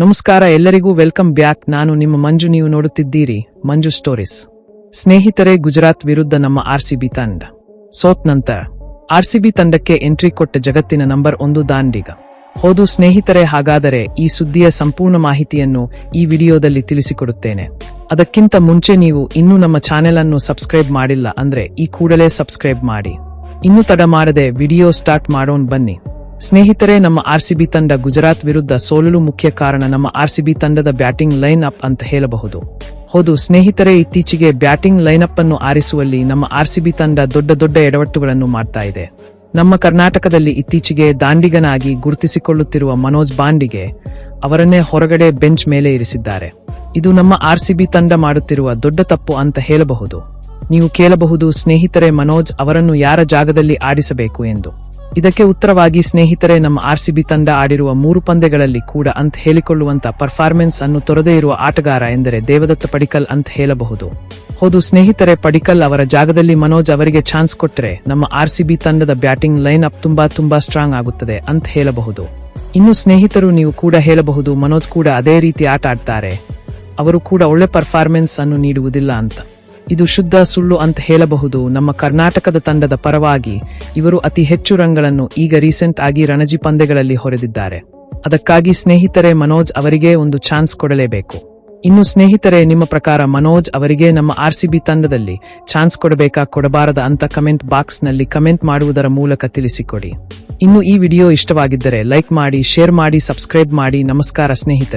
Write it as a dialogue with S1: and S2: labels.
S1: ನಮಸ್ಕಾರ, ಎಲ್ಲರಿಗೂ welcome back. ನಾನು ನಿಮ್ಮ ಮಂಜು, ನೀವು ನೋಡುತ್ತಿದ್ದೀರಿ ಮಂಜು ಸ್ಟೋರೀಸ್. ಸ್ನೇಹಿತರೆ, ಗುಜರಾತ್ ವಿರುದ್ಧ ನಮ್ಮ ಆರ್ಸಿಬಿ ತಂಡ. ಸೋತ್ ನಂತರ ಆರ್ಸಿಬಿ ತಂಡಕ್ಕೆ ಎಂಟ್ರಿ ಕೊಟ್ಟ ಜಗತ್ತಿನ ನಂಬರ್ ಒಂದು ದಾಂಡಿಗ. ಹೌದು ಸ್ನೇಹಿತರೆ, ಹಾಗಾದರೆ ಈ ಸುದ್ದಿಯ ಸಂಪೂರ್ಣ ಮಾಹಿತಿಯನ್ನು ಈ ವಿಡಿಯೋದಲ್ಲಿ ತಿಳಿಸಿಕೊಡುತ್ತೇನೆ. ಅದಕ್ಕಿಂತ ಮುಂಚೆ ನೀವು ಇನ್ನೂ ನಮ್ಮ ಚಾನೆಲ್ ಅನ್ನು ಸಬ್ಸ್ಕ್ರೈಬ್ ಮಾಡಿಲ್ಲ ಅಂದ್ರೆ ಈ ಕೂಡಲೇ ಸಬ್ಸ್ಕ್ರೈಬ್ ಮಾಡಿ. ಇನ್ನು ತಡ ಮಾಡದೆ ವಿಡಿಯೋ ಸ್ಟಾರ್ಟ್ ಮಾಡೋಣ ಬನ್ನಿ. ಸ್ನೇಹಿತರೆ, ನಮ್ಮ ಆರ್ಸಿಬಿ ತಂಡ ಗುಜರಾತ್ ವಿರುದ್ಧ ಸೋಲಲು ಮುಖ್ಯ ಕಾರಣ ನಮ್ಮ ಆರ್ಸಿಬಿ ತಂಡದ ಬ್ಯಾಟಿಂಗ್ ಲೈನ್ ಅಪ್ ಅಂತ ಹೇಳಬಹುದು. ಹೌದು, ಸ್ನೇಹಿತರೆ, ಇತ್ತೀಚೆಗೆ ಬ್ಯಾಟಿಂಗ್ ಲೈನ್ ಅಪ್ ಅನ್ನು ಆರಿಸುವಲ್ಲಿ ನಮ್ಮ ಆರ್ಸಿಬಿ ತಂಡ ದೊಡ್ಡ ದೊಡ್ಡ ಎಡವಟ್ಟುಗಳನ್ನು ಮಾಡ್ತಾ ಇದೆ. ನಮ್ಮ ಕರ್ನಾಟಕದಲ್ಲಿ ಇತ್ತೀಚೆಗೆ ದಾಂಡಿಗನಾಗಿ ಗುರುತಿಸಿಕೊಳ್ಳುತ್ತಿರುವ ಮನೋಜ್ ಬಾಂಡಿಗೆ ಅವರನ್ನೇ ಹೊರಗಡೆ ಬೆಂಚ್ ಮೇಲೆ ಇರಿಸಿದ್ದಾರೆ. ಇದು ನಮ್ಮ ಆರ್ಸಿಬಿ ತಂಡ ಮಾಡುತ್ತಿರುವ ದೊಡ್ಡ ತಪ್ಪು ಅಂತ ಹೇಳಬಹುದು. ನೀವು ಕೇಳಬಹುದು, ಸ್ನೇಹಿತರೆ, ಮನೋಜ್ ಅವರನ್ನು ಯಾರ ಜಾಗದಲ್ಲಿ ಆಡಿಸಬೇಕು ಎಂದು. ಇದಕ್ಕೆ ಉತ್ತರವಾಗಿ ಸ್ನೇಹಿತರೆ, ನಮ್ಮ ಆರ್ಸಿಬಿ ತಂಡ ಆಡಿರುವ ಮೂರು ಪಂದ್ಯಗಳಲ್ಲಿ ಕೂಡ ಅಂತ ಹೇಳಿಕೊಳ್ಳುವಂತ ಪರ್ಫಾರ್ಮೆನ್ಸ್ ಅನ್ನು ತೊರದೇ ಇರುವ ಆಟಗಾರ ಎಂದರೆ ದೇವದತ್ತ ಪಡಿಕಲ್ ಅಂತ ಹೇಳಬಹುದು. ಹೌದು ಸ್ನೇಹಿತರೆ, ಪಡಿಕಲ್ ಅವರ ಜಾಗದಲ್ಲಿ ಮನೋಜ್ ಅವರಿಗೆ ಚಾನ್ಸ್ ಕೊಟ್ಟರೆ ನಮ್ಮ ಆರ್ಸಿಬಿ ತಂಡದ ಬ್ಯಾಟಿಂಗ್ ಲೈನ್ ಅಪ್ ತುಂಬಾ ತುಂಬಾ ಸ್ಟ್ರಾಂಗ್ ಆಗುತ್ತದೆ ಅಂತ ಹೇಳಬಹುದು. ಇನ್ನು ಸ್ನೇಹಿತರು ನೀವು ಕೂಡ ಹೇಳಬಹುದು, ಮನೋಜ್ ಕೂಡ ಅದೇ ರೀತಿ ಆಟ ಆಡ್ತಾರೆ. ಅವರು ಕೂಡ ಒಳ್ಳೆ ಪರ್ಫಾರ್ಮೆನ್ಸ್ ಅನ್ನು ನೀಡುವುದಿಲ್ಲ ಅಂತ. ಇದು ಶುದ್ಧ ಸುಳ್ಳು ಅಂತ ಹೇಳಬಹುದು. ನಮ್ಮ ಕರ್ನಾಟಕದ ತಂಡದ ಪರವಾಗಿ ಇವರು ಅತಿ ಹೆಚ್ಚು ರನ್ಗಳನ್ನು ಈಗ ರೀಸೆಂಟ್ ಆಗಿ ರಣಜಿ ಪಂದ್ಯಗಳಲ್ಲಿ ಹೊರೆದಿದ್ದಾರೆ. ಅದಕ್ಕಾಗಿ ಸ್ನೇಹಿತರೆ, ಮನೋಜ್ ಅವರಿಗೆ ಒಂದು ಚಾನ್ಸ್ ಕೊಡಲೇಬೇಕು. ಇನ್ನು ಸ್ನೇಹಿತರೆ, ನಿಮ್ಮ ಪ್ರಕಾರ ಮನೋಜ್ ಅವರಿಗೆ ನಮ್ಮ ಆರ್ಸಿಬಿ ತಂಡದಲ್ಲಿ ಚಾನ್ಸ್ ಕೊಡಬೇಕಾ, ಕೊಡಬಾರದ ಅಂತ ಕಮೆಂಟ್ ಬಾಕ್ಸ್ನಲ್ಲಿ ಕಮೆಂಟ್ ಮಾಡುವುದರ ಮೂಲಕ ತಿಳಿಸಿಕೊಡಿ. ಇನ್ನು ಈ ವಿಡಿಯೋ ಇಷ್ಟವಾಗಿದ್ದರೆ ಲೈಕ್ ಮಾಡಿ, ಶೇರ್ ಮಾಡಿ, ಸಬ್ಸ್ಕ್ರೈಬ್ ಮಾಡಿ. ನಮಸ್ಕಾರ ಸ್ನೇಹಿತರೆ.